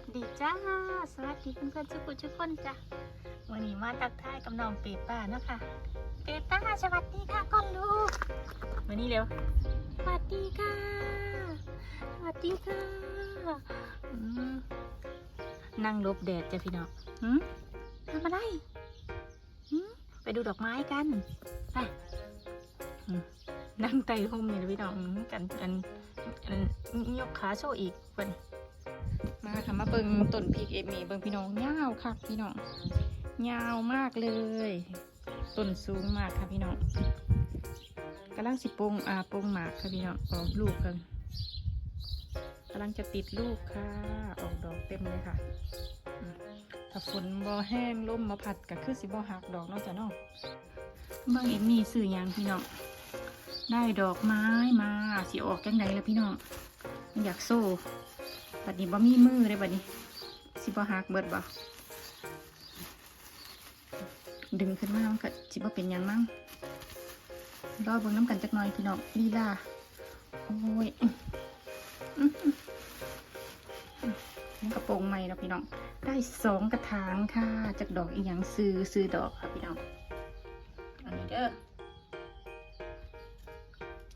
วัสดีจ้า สวัสดีเพื่อนๆทุกคนทุกคนจ้ะวันนี้มาตักทายกับน้องเปป้านะคะเปป้าสวัสดีค่ะก่อนลูกมานี่เร็วสวัสดีค่ะสวัสดีค่ะนั่งลบแดดจ้ะพี่น้องทำอะไรไปดูดอกไม้กันไปนั่งไต่ห่มเนี่นะพี่น้องกันกันยกขาโชว์อีกคน มาค่ะมาเบิงต้นพริกเอมี่เบิงพี่น้องยาวค่ะพี่น้องยาวมากเลยต้นสูงมากค่ะพี่น้องกำลังสิปงอ่าปงหมากค่ะพี่น้องออกลูกกันกำลังจะติดลูกค่ะ ออกดอกเต็มเลยค่ะถ้าฝนบ่แห้งลมมาพัดก็คือสิบ่หักดอกนาะจ้ะเนาะเบิ่งเอมี่ซื้อยังพี่น้องได้ดอกไม้มาสิออกจังไดล่ะพี่น้องอยากโซ่ บัดนี้บ่มีมือเลยบัดนี้ สิบ่หักเบิดบ่ดึงขึ้นมามันก็สิบ่เป็นยังมั้งรอเบิ่งน้ำกันจักหน่อยพี่น้องลีลาโอ้ยกระโปรงใหม่แล้วพี่น้อง ได้สองกระถางค่ะจากดอกอีหยังซื้อซื้อดอกค่ะพี่น้อง อันนี้เด้อ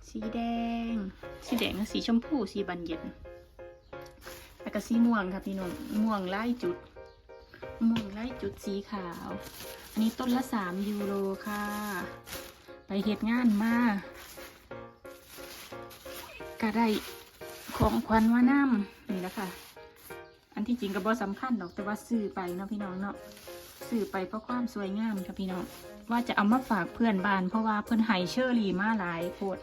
สีแดง สีแดงกับสีชมพู สีบันเย็น ก็สีม่วงค่ะพี่น้องม่วงไล่จุด ม่วงไล่จุดสีขาว อันนี้ต้นละสามยูโรค่ะ ไปเหตุงานมาก็ได้ของขวัญว่าน้ำนี่แหละค่ะ อันที่จริงก็บ่สำคัญหรอกแต่ว่าซื้อไปเนาะพี่น้องเนาะซื้อไปเพราะความสวยงามค่ะพี่น้องว่าจะเอามาฝากเพื่อนบ้าน เพราะว่าเพื่อนไห้เชอรี่มาหลายโพด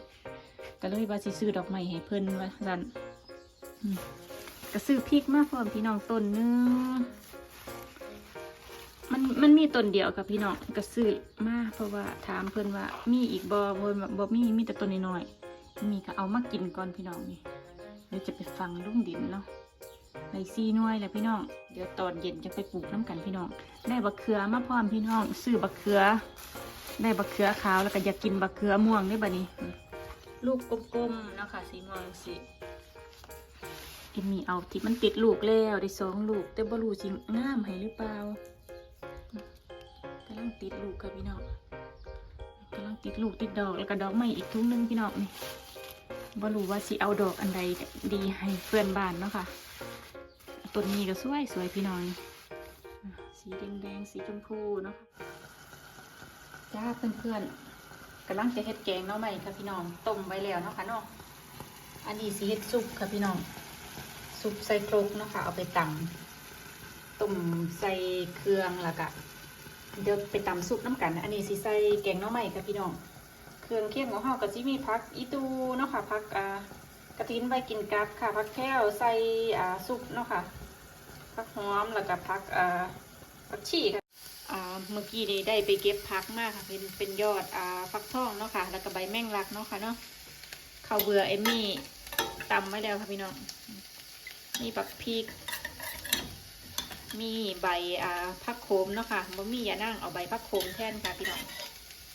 ก็เลยว่าสิซื้อดอกไม้ให้เพื่อนว่าสันอืม ก็ซื้อพริกมาพร้อมพี่น้องต้นหนึงมันมันมีต้นเดียวกับพี่น้องก็ซื้อมาเพราะว่าถามเพิ่นว่ามีอีกบ่บ่บ่มีมีแต่ต้นน้อยๆมีก็เอามากินก่อนพี่น้องนี่เดี๋ยวจะไปฟังลุ่งดินเนาะในซีน่วยแหละพี่น้อง เดี๋ยวตอนเย็นจะไปปลูกน้ำกันพี่น้อง ได้บักเขือมาพร้อมพี่น้องซื้อบักเขือ ได้บักเขือขาวแล้วก็อยากกินบักเขือม่วงได้บัดนี้ ลูกกลมๆนะคะสีม่วงสี เอ็มมี่เอาที่มันติดลูกแล้วได้สองลูก แต่บ่รู้จริงงามให้หรือเปล่ากำลังติดลูกค่ะพี่น้องกำลังติดลูกติดดอกแล้วก็ดอกใหม่อีกทุงนึงพี่น้องนี่บ่รู้ว่าสิเอาดอกอันใดดีให้เพื่อนบ้านเนาะค่ะต้นนี้ก็สวยสวยพี่น้องสีแดงแดงสีชมพูเนาะจ้าเพื่อนๆกำลังจะเฮ็ดแกงเนาะใหม่ค่ะพี่น้องต้มไว้แล้วเนาะค่ะเนาะอันนี้สีเฮ็ดซุปค่ะพี่น้อง ซุปใส่ครกเนาะค่ะเอาไปตำต้มใส่เครื่องแล้วก็เดี๋ยวไปตำซุปน้ำกัน อันนี้สิใส่แกงน้อใหม่ค่ะพี่น้อง เครื่องเคียงของเฮาก็สิมีผักอีตูเนาะค่ะผักอ่ากระถินใบกินกับค่ะผักแก้วใส่อ่าซุปเนาะค่ะผักหอมแล้วก็ผักอ่าผักชีค่ะอ่าเมื่อกี้นี้ได้ไปเก็บผักมากค่ะเป็นเป็นยอดอ่าฟักทองเนาะค่ะแล้วก็ใบแมงลักเนาะค่ะเนาะข้าวเบื่อเอมมี่ตำไว้แล้วค่ะพี่น้อง มีปักพริก มีใบอ่าพักโคมเนาะค่ะบ่มีอย่านั่งเอาใบพักโคมแทนค่ะพี่น้อง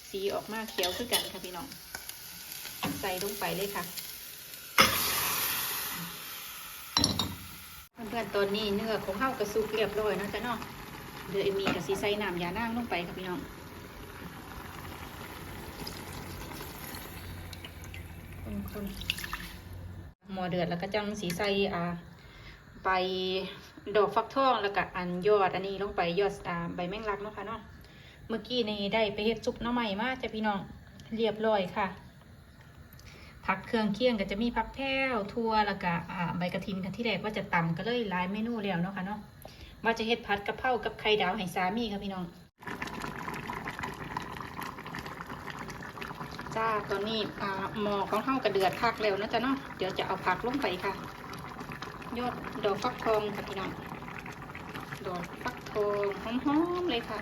สีออกมาเขียวคือกันค่ะพี่น้อง ใส่ลงไปเลยค่ะ เพื่อนๆตอนนี้เนื้อของเฮากระสุกเรียบร้อยนะจ้ะเนาะเดี๋ยวมีกับสีใส่น้ำยานั่งลงไปค่ะพี่น้องคนๆหม้อเดือดแล้วก็จังสีใส่อ่า ใบดอกฟักทองแล้วก็อันยอดอันนี้ลงไปยอดอ่าใบแมงลักเนาะค่ะเนาะเมื่อกี้นี่ได้ไปเฮ็ดซุปน้ำใหม่มาจ้ะพี่น้องเรียบร้อยค่ะผักเครื่องเคียงก็จะมีผักแพรวทั่วแล้วก็อ่าใบกระถินค่ะที่แรกว่าจะตำก็เลยหลายเมนูแล้วเนาะค่ะเนาะว่าจะเฮ็ดผัดกะเพรากับไข่ดาวให้สามีค่ะพี่น้องจ้าตอนนี้อ่าหม้อของเฮากระเดือดคักแล้วนะจ๊ะเนาะเดี๋ยวจะเอาผักลงไปค่ะ ยอดดอกฟักทองค่ะพี่น้อง ดอกฟักทองหอมๆเลยค่ะ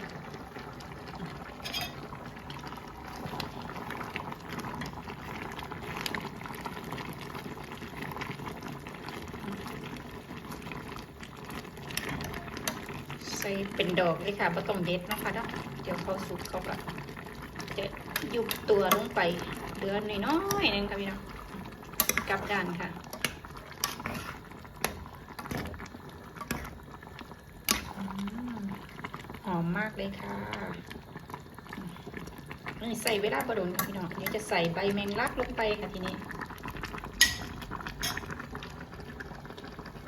ใส่เป็นดอกเลยค่ะไม่ต้องเด็ดนะคะเนาะเดี๋ยวเขาสุกเขาก็จะยุบตัวลงไปเหลือน้อยๆนึงค่ะพี่น้องกลับด้านค่ะ อมมากเลยค่ะนี่ใส่เวลาบดนค่ะพี่น้องเดี๋ยวจะใส่ใบแมงลักลงไปค่ะทีนี้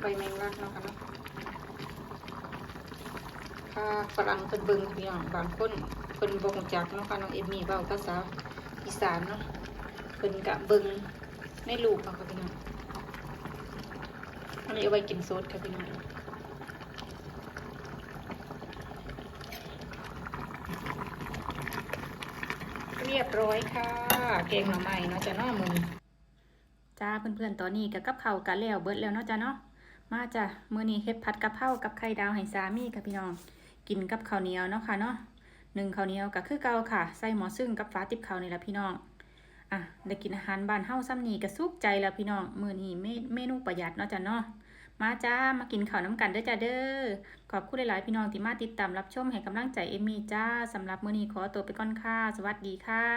ใบแมงลักเนาะค่ะเนาะค่ะฝรั่งเป็นเบิงพี่น้องบางคนเป็นบงจักเนาะค่ะน้องเอมมี่เบาภาษาอีสานเนาะเป็นกะเบิงในลูกค่ะพี่น้องอันนี้เอาไว้กินซดค่ะพี่น้อง เรียบร้อยค่ะ เกงหน่อไม้เนาะจ้ะเนาะมึงจ้าเพื่อนๆตอนนี้กับกับเขากันแล้วเบิดแล้วเนาะจ้ะเนาะมาจ้ะมื้อนี้เฮ็ดผัดกะเพรากับไข่ดาวให้สามีค่ะพี่น้อง กินกับข้าวเหนียวเนาะค่ะเนาะหนึ่งข้าวเหนียวก็คือเก่าค่ะใส่หมอซึ่งกับฟ้าติบข้าวนี่แหละพี่น้องอะได้กินอาหารบ้านเฮาซ้ำนี้ก็สุขใจแล้วพี่น้องมื้อนี้เมเมนูประหยัดเนาะจ้ะเนาะ มาจ้า มากินข้าวน้ำกันด้จ้าเด้อ ขอบคุณหลายๆพี่น้องที่มาติดตามรับชมให้กำลังใจเอมี่จ้าสำหรับมื้อนี้ขอตัวไปก่อนค่ะ สวัสดีค่ะ